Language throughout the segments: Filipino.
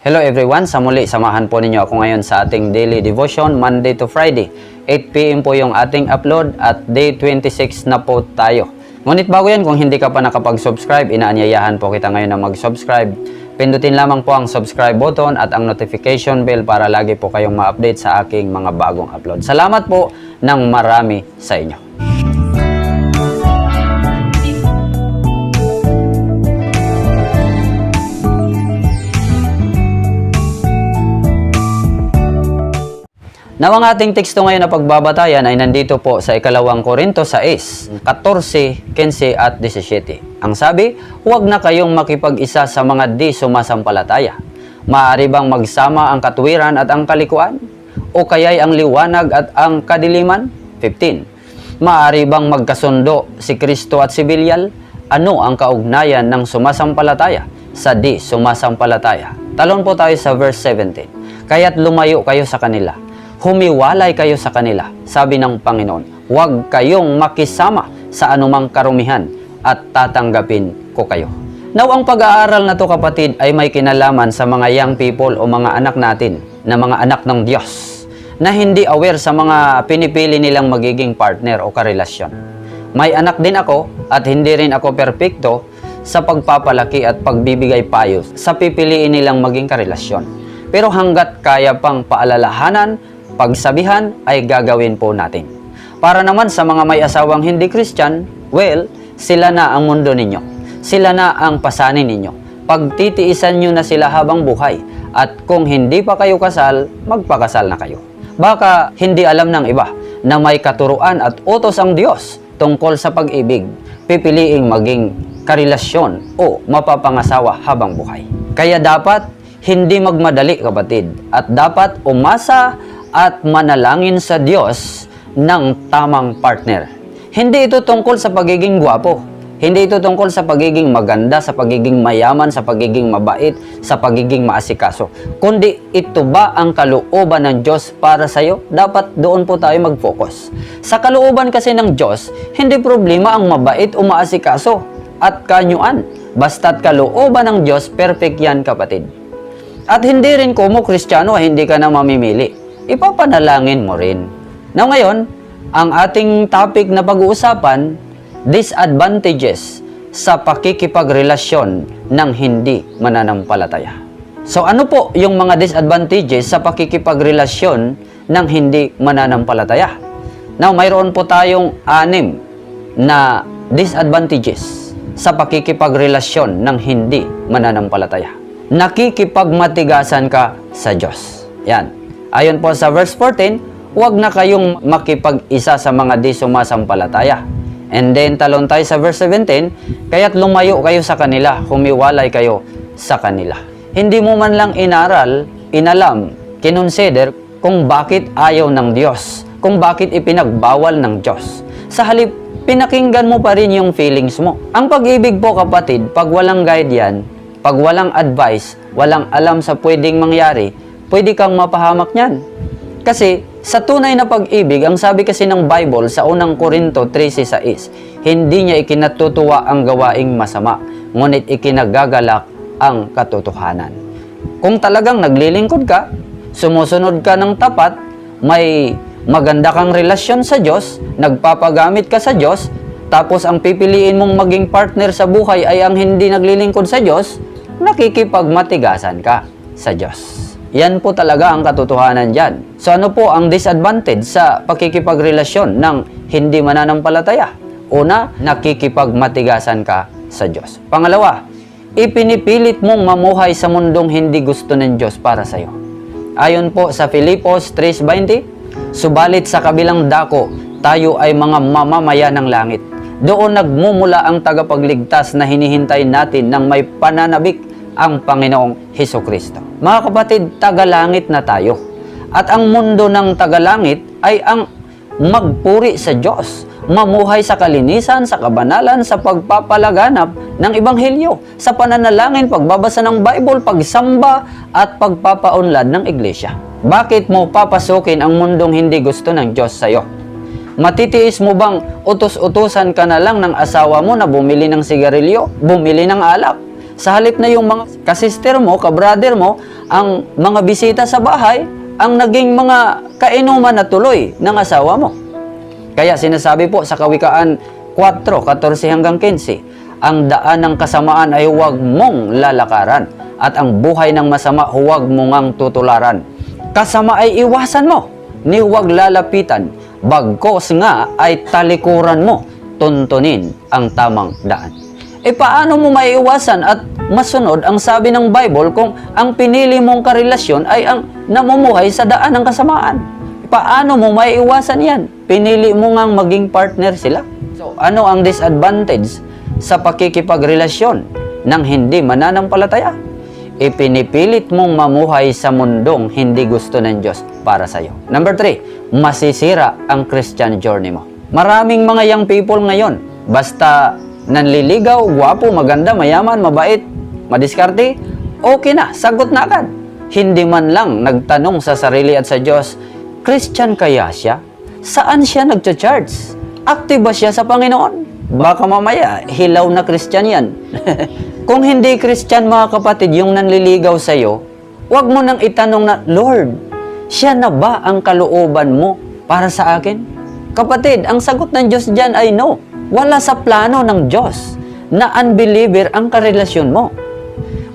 Hello everyone, sa muli samahan po ninyo ako ngayon sa ating daily devotion Monday to Friday. 8pm po yung ating upload at day 26 na po tayo. Ngunit bago yan, kung hindi ka pa nakapag-subscribe, inaanyayahan po kita ngayon na mag-subscribe. Pindutin lamang po ang subscribe button at ang notification bell para lagi po kayong ma-update sa aking mga bagong upload. Salamat po ng marami sa inyo. Now, ang ating teksto ngayon na pagbabatayan ay nandito po sa ikalawang Korinto 6, 14, 15 at 17. Ang sabi, huwag na kayong makipag-isa sa mga di sumasampalataya. Maaari bang magsama ang katwiran at ang kalikuan? O kaya'y ang liwanag at ang kadiliman? 15. Maaari bang magkasundo si Kristo at si Bilyal? Ano ang kaugnayan ng sumasampalataya sa di sumasampalataya? Talon po tayo sa verse 17. Kaya't lumayo kayo sa kanila humiwalay kayo sa kanila, sabi ng Panginoon. Huwag kayong makisama sa anumang karumihan at tatanggapin ko kayo. Now, ang pag-aaral na to kapatid ay may kinalaman sa mga young people o mga anak natin na mga anak ng Diyos na hindi aware sa mga pinipili nilang magiging partner o karelasyon. May anak din ako at hindi rin ako perpekto sa pagpapalaki at pagbibigay payo sa pipiliin nilang maging karelasyon. Pero hanggat kaya pang paalalahanan pagsabihan ay gagawin po natin. Para naman sa mga may asawang hindi Christian, well, sila na ang mundo ninyo. Sila na ang pasanin ninyo. Pagtitiisan nyo na sila habang buhay. At kung hindi pa kayo kasal, magpakasal na kayo. Baka hindi alam ng iba na may katuruan at utos ang Diyos tungkol sa pag-ibig, pipiliing maging karelasyon o mapapangasawa habang buhay. Kaya dapat hindi magmadali kapatid at dapat umasa at manalangin sa Diyos ng tamang partner. Hindi ito tungkol sa pagiging gwapo. Hindi ito tungkol sa pagiging maganda, sa pagiging mayaman, sa pagiging mabait, sa pagiging maasikaso. Kundi ito ba ang kalooban ng Diyos para sa iyo? Dapat doon po tayo mag-focus. Sa kalooban kasi ng Diyos, hindi problema ang mabait o maasikaso at kanyuan. Basta't kalooban ng Diyos, perfect yan kapatid. At hindi rin kumo kristyano, hindi ka na mamimili ipapanalangin mo rin. Now ngayon, ang ating topic na pag-uusapan, disadvantages sa pakikipagrelasyon ng hindi mananampalataya. So ano po yung mga disadvantages sa pakikipagrelasyon ng hindi mananampalataya? Now, mayroon po tayong anim na disadvantages sa pakikipagrelasyon ng hindi mananampalataya. Nakikipagmatigasan ka sa Diyos. Yan. Ayon po sa verse 14, huwag na kayong makipag-isa sa mga di sumasampalataya. And then talon tayo sa verse 17, kaya't lumayo kayo sa kanila, humiwalay kayo sa kanila. Hindi mo man lang inaral, inalam, kinonsider kung bakit ayaw ng Diyos, kung bakit ipinagbawal ng Diyos. Sa halip, pinakinggan mo pa rin yung feelings mo. Ang pag-ibig po kapatid, pag walang guide yan, pag walang advice, walang alam sa pwedeng mangyari, pwede kang mapahamak niyan. Kasi sa tunay na pag-ibig, ang sabi kasi ng Bible sa unang Korinto 13.6, hindi niya ikinatutuwa ang gawaing masama, ngunit ikinagagalak ang katotohanan. Kung talagang naglilingkod ka, sumusunod ka ng tapat, may maganda kang relasyon sa Diyos, nagpapagamit ka sa Diyos, tapos ang pipiliin mong maging partner sa buhay ay ang hindi naglilingkod sa Diyos, nakikipagmatigasan ka sa Diyos. Yan po talaga ang katotohanan dyan. So ano po ang disadvantage sa pakikipagrelasyon ng hindi mananampalataya? Una, nakikipagmatigasan ka sa Diyos. Pangalawa, ipinipilit mong mamuhay sa mundong hindi gusto ng Diyos para sa iyo. Ayon po sa Filipos 3.20, Subalit sa kabilang dako, tayo ay mga mamamaya ng langit. Doon nagmumula ang tagapagligtas na hinihintay natin ng may pananabik ang Panginoong Heso Kristo. Mga kapatid, tagalangit na tayo. At ang mundo ng tagalangit ay ang magpuri sa Diyos, mamuhay sa kalinisan, sa kabanalan, sa pagpapalaganap ng Ebanghelyo, sa pananalangin, pagbabasa ng Bible, pagsamba, at pagpapaunlad ng iglesia. Bakit mo papasukin ang mundong hindi gusto ng Diyos sa iyo? Matitiis mo bang utos-utusan ka na lang ng asawa mo na bumili ng sigarilyo, bumili ng alak, Sa halip na yung mga kasister mo, kabrader mo, ang mga bisita sa bahay, ang naging mga kainuman na tuloy ng asawa mo. Kaya sinasabi po sa Kawikaan 4, 14 hanggang 15, ang daan ng kasamaan ay huwag mong lalakaran at ang buhay ng masama huwag mong ang tutularan. Kasama ay iwasan mo, ni huwag lalapitan, bagkos nga ay talikuran mo, tuntunin ang tamang daan. E paano mo maiiwasan at masunod ang sabi ng Bible kung ang pinili mong karelasyon ay ang namumuhay sa daan ng kasamaan? Paano mo maiiwasan yan? Pinili mo ngang maging partner sila. So, ano ang disadvantage sa pakikipagrelasyon ng hindi mananampalataya? Ipinipilit mong mamuhay sa mundong hindi gusto ng Diyos para sa iyo. Number three, masisira ang Christian journey mo. Maraming mga young people ngayon, basta nanliligaw, gwapo, maganda, mayaman, mabait, madiskarte, okay na, sagot na agad. Hindi man lang nagtanong sa sarili at sa Diyos, Christian kaya siya? Saan siya nagcha-charge? Active ba siya sa Panginoon? Baka mamaya, hilaw na Christian yan. Kung hindi Christian mga kapatid, yung nanliligaw sa'yo, huwag mo nang itanong na, Lord, siya na ba ang kalooban mo para sa akin? Kapatid, ang sagot ng Diyos dyan ay no. Wala sa plano ng Diyos na unbeliever ang karelasyon mo.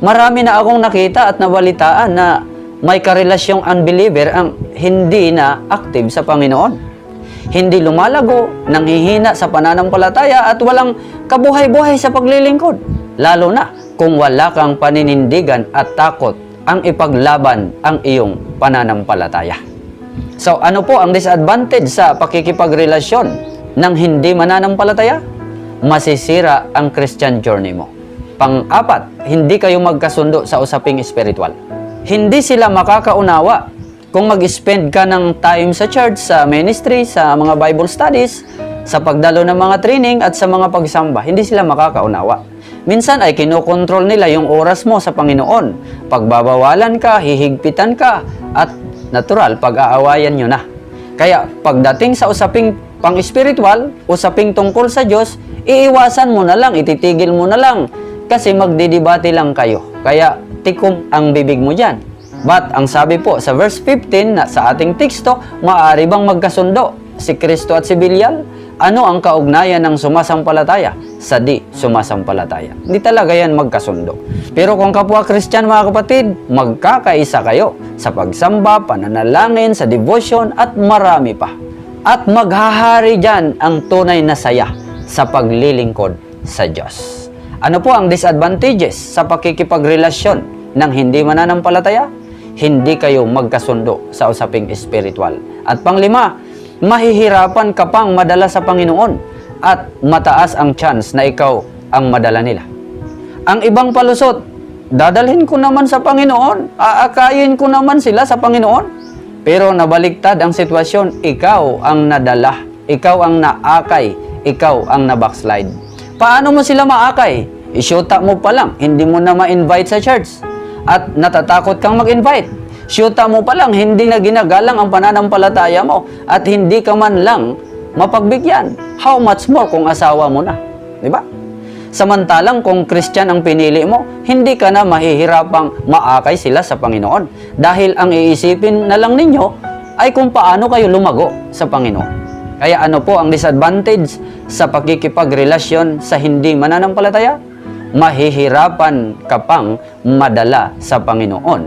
Marami na akong nakita at nabalitaan na may karelasyong unbeliever ang hindi na active sa Panginoon. Hindi lumalago, nanghihina sa pananampalataya at walang kabuhay-buhay sa paglilingkod. Lalo na kung wala kang paninindigan at takot ang ipaglaban ang iyong pananampalataya. So ano po ang disadvantage sa pakikipagrelasyon ng hindi mananampalataya? Masisira ang Christian journey mo. Pang-apat, hindi kayo magkasundo sa usaping espiritual. Hindi sila makakaunawa kung mag-spend ka ng time sa church, sa ministry, sa mga Bible studies, sa pagdalo ng mga training at sa mga pagsamba. Hindi sila makakaunawa. Minsan ay kinokontrol nila yung oras mo sa Panginoon. Pagbabawalan ka, hihigpitan ka, at natural, pag-aawayan nyo na. Kaya pagdating sa usaping pang-spiritual, usaping tungkol sa Diyos, iiwasan mo na lang, ititigil mo na lang. Kasi magdidibate lang kayo. Kaya tikom ang bibig mo dyan. But ang sabi po sa verse 15 na sa ating teksto, maaari bang magkasundo si Kristo at si Bilial? Ano ang kaugnayan ng sumasampalataya sa di sumasampalataya? Hindi talaga yan magkasundo. Pero kung kapwa Kristyan mga kapatid, magkakaisa kayo sa pagsamba, pananalangin, sa devotion at marami pa. At maghahari dyan ang tunay na saya sa paglilingkod sa Diyos. Ano po ang disadvantages sa pakikipagrelasyon ng hindi mananampalataya? Hindi kayo magkasundo sa usaping espiritual. At panglima, mahihirapan ka pang madala sa Panginoon at mataas ang chance na ikaw ang madala nila. Ang ibang palusot, dadalhin ko naman sa Panginoon, aakayin ko naman sila sa Panginoon. Pero nabaliktad ang sitwasyon, ikaw ang nadala, ikaw ang naakay, ikaw ang nabackslide. Paano mo sila maakay? Isyuta mo pa lang, hindi mo na ma-invite sa church. At natatakot kang mag-invite. Syuta mo pa lang, hindi na ginagalang ang pananampalataya mo at hindi ka man lang mapagbigyan. How much more kung asawa mo na? Di ba? Samantalang kung Christian ang pinili mo, hindi ka na mahihirapang maakay sila sa Panginoon. Dahil ang iisipin na lang ninyo ay kung paano kayo lumago sa Panginoon. Kaya ano po ang disadvantage sa pakikipagrelasyon sa hindi mananampalataya? Mahihirapan ka pang madala sa Panginoon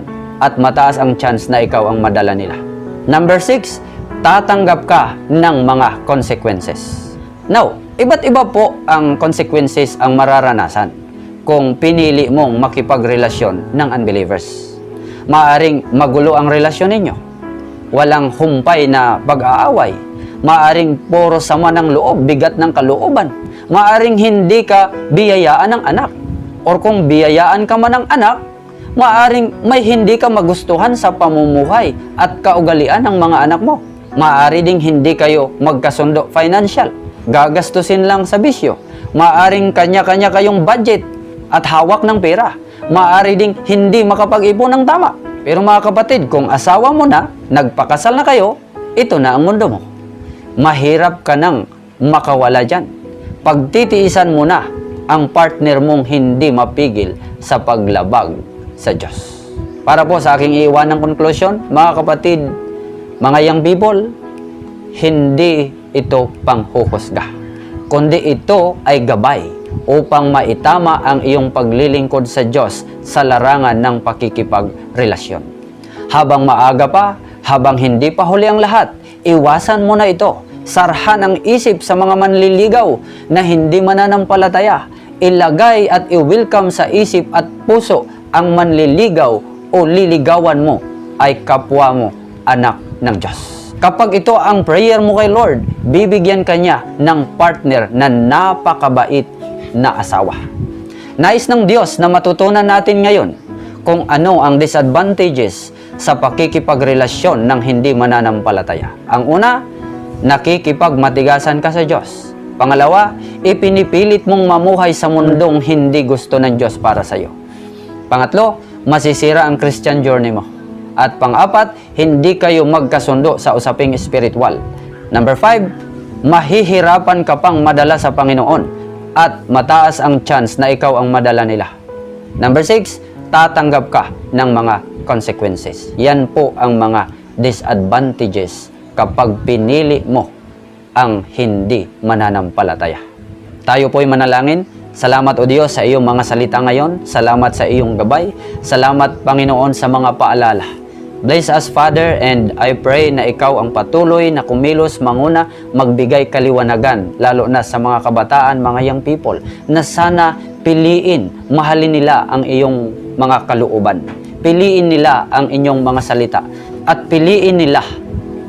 at mataas ang chance na ikaw ang madala nila. Number six, tatanggap ka ng mga consequences. Now, iba't iba po ang consequences ang mararanasan kung pinili mong makipagrelasyon ng unbelievers. Maaring magulo ang relasyon ninyo. Walang humpay na pag-aaway. Maaring puro sama ng loob, bigat ng kalooban. Maaring hindi ka biyayaan ng anak. Or kung biyayaan ka man ng anak, maaring may hindi ka magustuhan sa pamumuhay at kaugalian ng mga anak mo. Maari ding hindi kayo magkasundo financial. Gagastusin lang sa bisyo. Maaring kanya-kanya kayong budget at hawak ng pera. Maari ding hindi makapag-ipon ng tama. Pero mga kapatid, kung asawa mo na, nagpakasal na kayo, ito na ang mundo mo. Mahirap ka nang makawala dyan. Pagtitiisan mo na ang partner mong hindi mapigil sa paglabag sa Diyos. Para po sa aking iiwan ng conclusion, mga kapatid, mga young people, hindi ito panghuhusga, kundi ito ay gabay upang maitama ang iyong paglilingkod sa Diyos sa larangan ng pakikipagrelasyon. Habang maaga pa, habang hindi pa huli ang lahat, iwasan mo na ito. Sarhan ang isip sa mga manliligaw na hindi mananampalataya. Ilagay at i-welcome sa isip at puso ang manliligaw o liligawan mo ay kapwa mo, anak ng Diyos. Kapag ito ang prayer mo kay Lord, bibigyan ka niya ng partner na napakabait na asawa. Nais ng Diyos na matutunan natin ngayon kung ano ang disadvantages sa pakikipagrelasyon ng hindi mananampalataya. Ang una, nakikipagmatigasan ka sa Diyos. Pangalawa, ipinipilit mong mamuhay sa mundong hindi gusto ng Diyos para sa iyo. Pangatlo, masisira ang Christian journey mo. At pang-apat, hindi kayo magkasundo sa usaping spiritual. Number five, mahihirapan ka pang madala sa Panginoon at mataas ang chance na ikaw ang madala nila. Number six, tatanggap ka ng mga consequences. Yan po ang mga disadvantages kapag pinili mo ang hindi mananampalataya. Tayo po'y manalangin. Salamat o Diyos sa iyong mga salita ngayon. Salamat sa iyong gabay. Salamat Panginoon sa mga paalala. Bless us Father and I pray na ikaw ang patuloy na kumilos manguna magbigay kaliwanagan lalo na sa mga kabataan, mga young people na sana piliin, mahalin nila ang iyong mga kalooban. Piliin nila ang inyong mga salita at piliin nila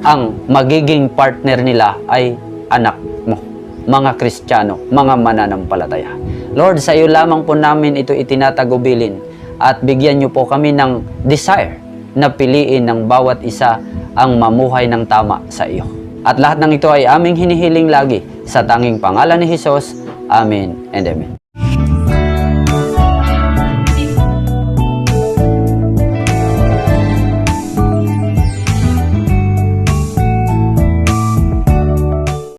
ang magiging partner nila ay anak mo, mga Kristiyano, mga mananampalataya. Lord, sa iyo lamang po namin ito itinatagubilin at bigyan niyo po kami ng desire na piliin ng bawat isa ang mamuhay ng tama sa iyo. At lahat ng ito ay aming hinihiling lagi sa tanging pangalan ni Jesus. Amen and Amen.